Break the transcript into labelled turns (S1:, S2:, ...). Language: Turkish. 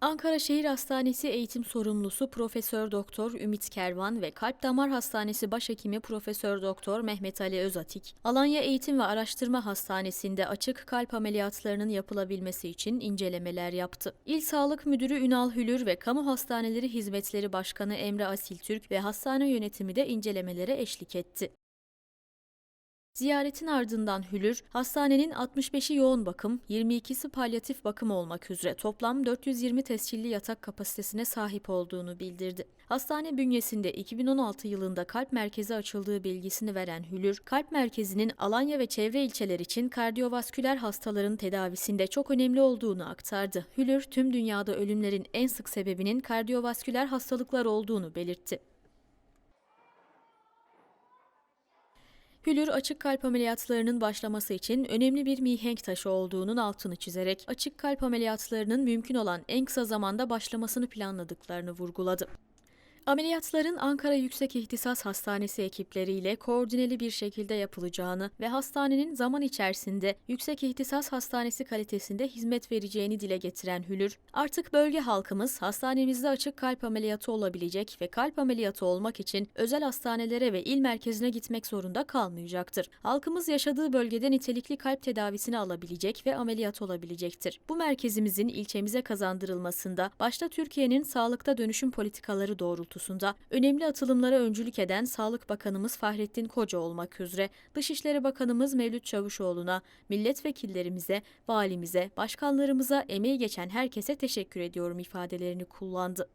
S1: Ankara Şehir Hastanesi eğitim sorumlusu Profesör Doktor Ümit Kervan ve Kalp Damar Hastanesi Başhekimi Profesör Doktor Mehmet Ali Özatik, Alanya Eğitim ve Araştırma Hastanesi'nde açık kalp ameliyatlarının yapılabilmesi için incelemeler yaptı. İl Sağlık Müdürü Ünal Hülür ve Kamu Hastaneleri Hizmetleri Başkanı Emre Asiltürk ve hastane yönetimi de incelemelere eşlik etti. Ziyaretin ardından Hülür, hastanenin 65'i yoğun bakım, 22'si palyatif bakım olmak üzere toplam 420 tescilli yatak kapasitesine sahip olduğunu bildirdi. Hastane bünyesinde 2016 yılında kalp merkezi açıldığı bilgisini veren Hülür, kalp merkezinin Alanya ve çevre ilçeler için kardiyovasküler hastaların tedavisinde çok önemli olduğunu aktardı. Hülür, tüm dünyada ölümlerin en sık sebebinin kardiyovasküler hastalıklar olduğunu belirtti. Hülür açık kalp ameliyatlarının başlaması için önemli bir mihenk taşı olduğunun altını çizerek açık kalp ameliyatlarının mümkün olan en kısa zamanda başlamasını planladıklarını vurguladı. Ameliyatların Ankara Yüksek İhtisas Hastanesi ekipleriyle koordineli bir şekilde yapılacağını ve hastanenin zaman içerisinde Yüksek İhtisas Hastanesi kalitesinde hizmet vereceğini dile getiren Hülür, artık bölge halkımız hastanemizde açık kalp ameliyatı olabilecek ve kalp ameliyatı olmak için özel hastanelere ve il merkezine gitmek zorunda kalmayacaktır. Halkımız yaşadığı bölgede nitelikli kalp tedavisini alabilecek ve ameliyat olabilecektir. Bu merkezimizin ilçemize kazandırılmasında başta Türkiye'nin sağlıkta dönüşüm politikaları doğrultusunda önemli atılımlara öncülük eden Sağlık Bakanımız Fahrettin Koca olmak üzere Dışişleri Bakanımız Mevlüt Çavuşoğlu'na, milletvekillerimize, valimize, başkanlarımıza, emeği geçen herkese teşekkür ediyorum ifadelerini kullandı.